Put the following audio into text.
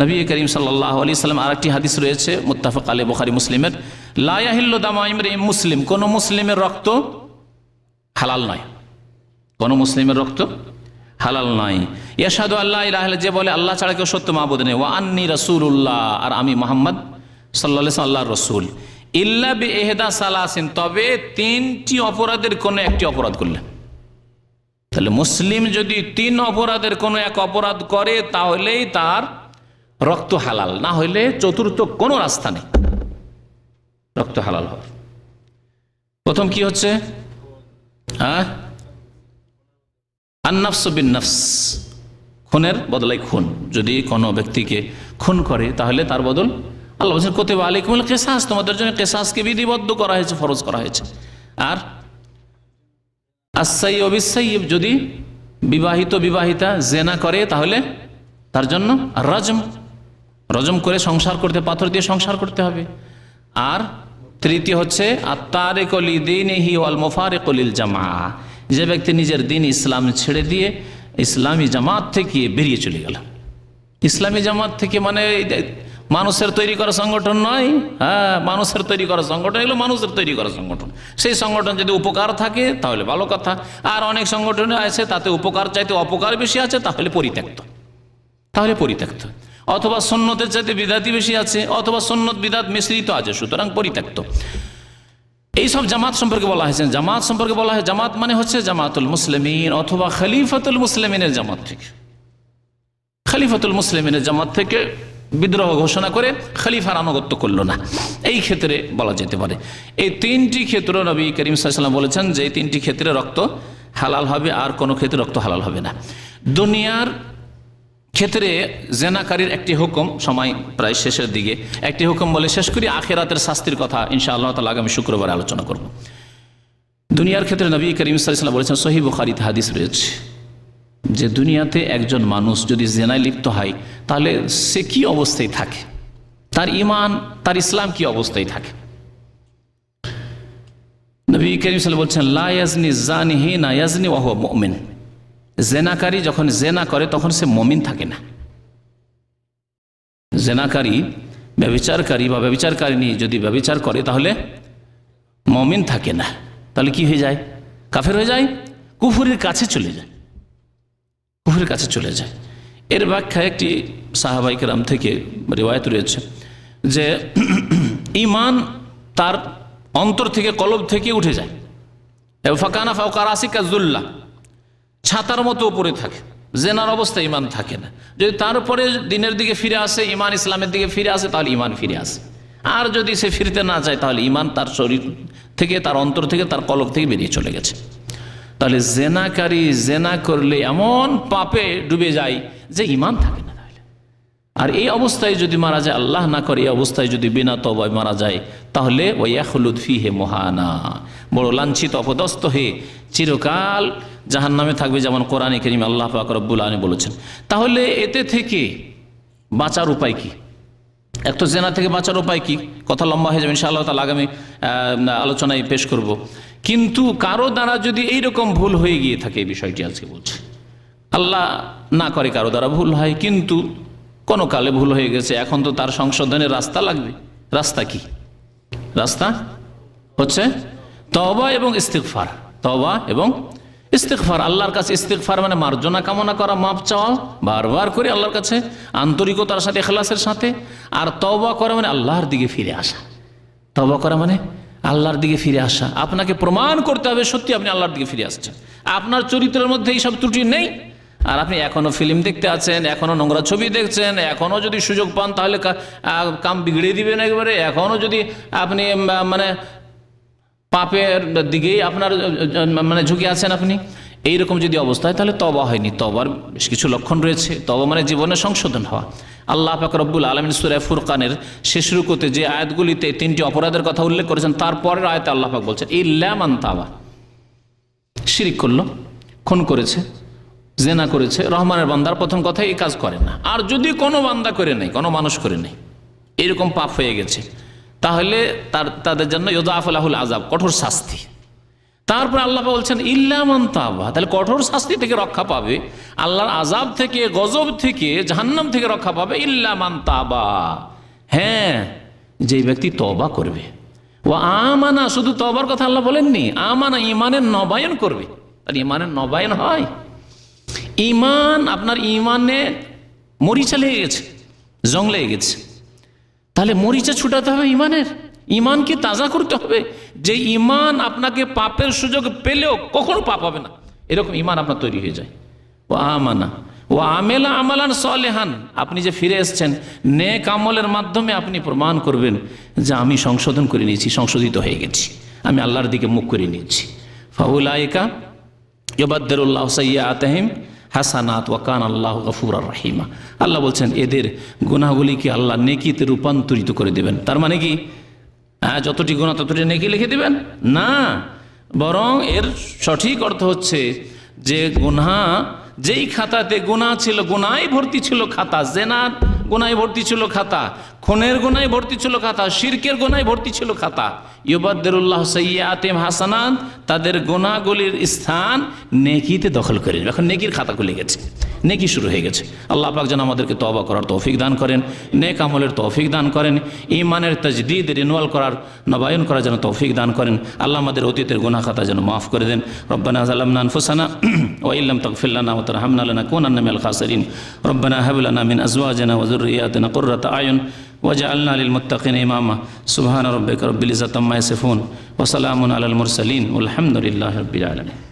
নবী করিম সাল্লাহ আলি সাল্লাম আর একটি হাদিস রয়েছে, মুত্তাফাক আলী বখারি মুসলিমের। লায়াহিল্ল দামাইমরে মুসলিম, কোন মুসলিমের রক্ত হালাল নয়। কোন মুসলিমের রক্ত হালাল নয়। ইয়াসাদু আল্লাহ ইলাহ যে বলে, আল্লাহ ছাড়া কেউ সত্য মাহবুদ নেই। ও আন্নি রসুল্লাহ আর আমি মোহাম্মদ সাল্লা আল্লাহ রসুল। ইল্লা বে এহেদা সালাসিন, তবে তিনটি অপরাধের কোনো একটি অপরাধ করলেন তাহলে মুসলিম যদি তিন অপরাধের কোনো এক অপরাধ করে, তাহলেই তার রক্ত হালাল, না হইলে চতুর্থ কোনো রাস্তা নেই। রক্ত হালাল হওয়ার প্রথম কি হচ্ছে? হ্যাঁ? আন্নাফস বিন খুনের বদলাই খুন। যদি কোনো ব্যক্তিকে খুন করে, তাহলে তার বদল আল্লাহ বলছেন, কোতেবা আলিকুমুল কেসাস, তোমাদের জন্য কেসাসকে বিধিবদ্ধ করা হয়েছে, ফরজ করা হয়েছে। আর আসাই অবিসাইব যদি বিবাহিত বিবাহিতা জেনা করে, তাহলে তার জন্য রজম রজম করে সংসার করতে, পাথর দিয়ে সংসার করতে হবে। আর তৃতীয় হচ্ছে আত্মারে কলি দিন হি ওয়াল মোফারে কলিল জামা যে ব্যক্তি নিজের দিন ইসলাম ছেড়ে দিয়ে ইসলামী জামাত থেকে বেরিয়ে চলে গেল। ইসলামী জামাত থেকে মানে মানুষের তৈরি করা সংগঠন নয় হ্যাঁ মানুষের তৈরি করা সংগঠন এগুলো মানুষের তৈরি করা সংগঠন। সেই সংগঠন যদি উপকার থাকে, তাহলে ভালো কথা। আর অনেক সংগঠনে আছে, তাতে উপকার চাইতে অপকার বেশি আছে, তাহলে পরিত্যক্ত। তাহলে পরিত্যক্ত। অথবা সন্ন্যতের চাইতে বিদাতি বেশি আছে, অথবা সন্ন্যত বিদাত মিশ্রিত আছে, সুতরাং পরিত্যক্ত। এইসব জামাত সম্পর্কে বলা হয়েছে। জামাত সম্পর্কে বলা হয়, জামাত মানে হচ্ছে জামাতুল মুসলিমিন অথবা খলিফাতুল মুসলিমিনের জামাত থেকে। খলিফাতুল মুসলিমিনের জামাত থেকে বিদ্রোহ ঘোষণা করে খলিফার আনুগত্য করল না। এই ক্ষেত্রে বলা যেতে পারে। এই তিনটি ক্ষেত্র নবী করিম সাল্লাম বলেছেন যে তিনটি ক্ষেত্রে রক্ত হালাল হবে, আর কোনো ক্ষেত্রে রক্ত হালাল হবে না। দুনিয়ার ক্ষেত্রে জেনাকারীর একটি হুকুম, সময় প্রায় শেষের দিকে, একটি হুকুম বলে শেষ করি, আখেরাতের শাস্তির কথা ইনশা আল্লাহ তালা আগামী শুক্রবার আলোচনা করব। দুনিয়ার ক্ষেত্রে নবী করিম সাল্লাম বলেছেন সহি বুখারিতে হাদিস রয়েছে যে দুনিয়াতে একজন মানুষ যদি জেনায় লিপ্ত হয়, তাহলে সে কি অবস্থায় থাকে? তার ইমান তার ইসলাম কি অবস্থায় থাকে? নবী করিম সাল বলছেন লায়াজনি জানি হি না ইয়াজনি ওহ মমিন। জেনাকারী যখন জেনা করে, তখন সে মমিন থাকে না। জেনাকারী ব্যবিচারকারী বা ব্যবিচারকারিনী যদি ব্যবিচার করে, তাহলে মমিন থাকে না। তাহলে কি হয়ে যায়? কাফের হয়ে যায়? কুফুরের কাছে চলে যায়। কুফুরের কাছে চলে যায়। এর ব্যাখ্যা একটি সাহাবাইক রাম থেকে রেওয়ায়ত রয়েছে যে ইমান তার অন্তর থেকে, কলব থেকে উঠে যায়। ফাকানা ফাউকার আসিকা জুল্লা। ছাতার মতো উপরে থাকে, জেনার অবস্থা ইমান থাকে না। যদি তারপরে দিনের দিকে ফিরে আসে, ইমান ইসলামের দিকে ফিরে আসে, তাহলে ইমান ফিরে আসে। আর যদি সে ফিরতে না চায় তাহলে ইমান তার শরীর থেকে, তার অন্তর থেকে, তার কলক থেকে বেরিয়ে চলে গেছে। তাহলে জেনাকারী জেনা করলে এমন পাপে ডুবে যায় যে ইমান থাকে না তাহলে। আর এই অবস্থায় যদি মারা যায়, আল্লাহ না করে এই অবস্থায় যদি বিনা তবায় মারা যায়, তাহলে ওই হলুদ ফি হে মহানা। বড় লাঞ্ছিত, অপদস্থ হে চিরকাল জাহান নামে থাকবে যেমন কোরআনে করিম আল্লাহ পাক আলী বলেছেন। তাহলে এতে থেকে বাঁচার উপায় কি? এক তো জেনা থেকে বাঁচার উপায় কি? কথা লম্বা হয়ে যাবে, ইনশাআল্লাহ তালা আগামী আলোচনায় পেশ করব। কিন্তু কারও দ্বারা যদি এইরকম ভুল হয়ে গিয়ে থাকে, এই বিষয়টি আজকে বলছে। আল্লাহ না করে কারও দ্বারা ভুল হয়, কিন্তু কোনো কালে ভুল হয়ে গেছে। এখন তো তার সংশোধনের রাস্তা লাগবে। রাস্তা কি? রাস্তা হচ্ছে তবা এবং ইস্তেকফার তবা এবং ইস্তেকফার আল্লাহর কাছে ইস্তেকফার মানে মার্জনা কামনা করা মাপ চাওয়া, বারবার করে আল্লাহর কাছে আন্তরিকতার সাথে, এখলাসের সাথে, আর তবা করা মানে আল্লাহর দিকে ফিরে আসা। তবা করা মানে আল্লাহর দিকে ফিরে আসা। আপনাকে প্রমাণ করতে হবে সত্যি আপনি আল্লাহর দিকে ফিরে আসছেন। আপনার চরিত্রের মধ্যে এইসব ত্রুটি নেই। আর আপনি এখনও ফিল্ম দেখতে আছেন, এখনও নোংরা ছবি দেখছেন, এখনও যদি সুযোগ পান তাহলে কাম বিগড়ে দিবেন একবারে। এখনও যদি আপনি মানে পাপের দিকেই আপনার মানে ঝুঁকে আছেন আপনি? এইরকম যদি অবস্থা হয় তাহলে তবা হয়নি। তবার বেশ কিছু লক্ষণ রয়েছে। তবা মানে জীবনে সংশোধন হওয়া। আল্লাহ পাক রব্বুল আলমিন সুরায় ফুরকানের শেষ যে আয়াতগুলিতে তিনটি অপরাধের কথা উল্লেখ করেছেন তারপরের আয়তে আল্লাহ পাক বলছেন ইল্লামান তাবা শিরিক করল, খুন করেছে, জেনা করেছে, রহমানের বান্দার প্রথম কথা এই কাজ করে না। আর যদি কোনো বান্দা করে নেই কোনো মানুষ করে নেই এরকম পাপ হয়ে গেছে। তাহলে তার, তাদের জন্য ইউদাফুল আজাব কঠোর শাস্তি। তারপর আল্লাহ বলছেন ইল্লামান তাবা তাহলে কঠোর শাস্তি থেকে রক্ষা পাবে। আল্লাহর আজাব থেকে, গজব থেকে, জাহান্নাম থেকে রক্ষা পাবে। ইল্লামান তাবা। হ্যাঁ যে ব্যক্তি তবা করবে। ও আমানা, শুধু তবার কথা আল্লাহ বলেননি, আমানা ইমানের নবায়ন করবে। তার ইমানের নবায়ন হয়। ইমান আপনার ইমানে মরিচা লেগে গেছে, জং লেগে গেছে। তাহলে মরিচা ছুটাতে হবে ইমানের? ইমানকে তাজা করতে হবে। যে ইমান আপনাকে পাপের সুযোগ পেলেও কখনো পাপ হবে না। এরকম ইমান আপনার তৈরি হয়ে যায়। ও আমানা, ও আমেলা আমালান সলেহান। আপনি যে ফিরে এসছেন, নেক আমলের মাধ্যমে আপনি প্রমাণ করবেন যে আমি সংশোধন করে নিয়েছি, সংশোধিত হয়ে গেছি। আমি আল্লাহর দিকে মুখ করে নিয়েছি। ফাউলাইকা ইবাদ্দুল্লাহ সাইয়া আতহিম হাসানাত ওয়াকান আল্লাহ গফুর আর রাহিমা। আল্লাহ বলছেন, এদের গুনাহগুলিকে আল্লাহ নেকিতে রূপান্তরিত করে দেবেন। তার মানে কি? হ্যাঁ যতটি গুণা ততটি নেকি লিখে দেবেন? না। বরং এর সঠিক অর্থ হচ্ছে যে গুনা যেই খাতাতে গুণা ছিল গুনাই ভর্তি ছিল খাতা, জেনার গোনায় ভর্তি ছিল খাতা, খুনের গোনায় ভর্তি ছিল খাতা, শিরকের গোনায় ভর্তি ছিল খাতা। ইউবাদ্দুল্লাহ সৈয়াতেম হাসানান তাদের গোনাগুলির স্থান নেকিতে দখল করে এখন নেকির খাতা খুলে গেছে। নেকি শুরু হয়ে গেছে। আল্লাহ পাক যেন আমাদেরকে তবা করার তৌফিক দান করেন, নেক আমলের তৌফিক দান করেন ইমানের তাজদিদ, রিনুয়াল করার, নবায়ন করার যেন তৌফিক দান করেন। আল্লাহ আমাদের অতীতের গুনাহ খাতা যেন মাফ করে দেন। রব্বানা জালামনা আনফুসানা ওয়া ইল্লাম তাগফির ওয়া তারহামনা লানাকুনান্না মিনাল খাসিরিন। রব্বানা হাব লানা মিন আজওয়াজিনা ওয়া ذرياتنا قرة أعين وجعلنا للمتقين إماما. سبحان ربك رب العزة عما يصفون وسلام على المرسلين والحمد لله رب العالمين.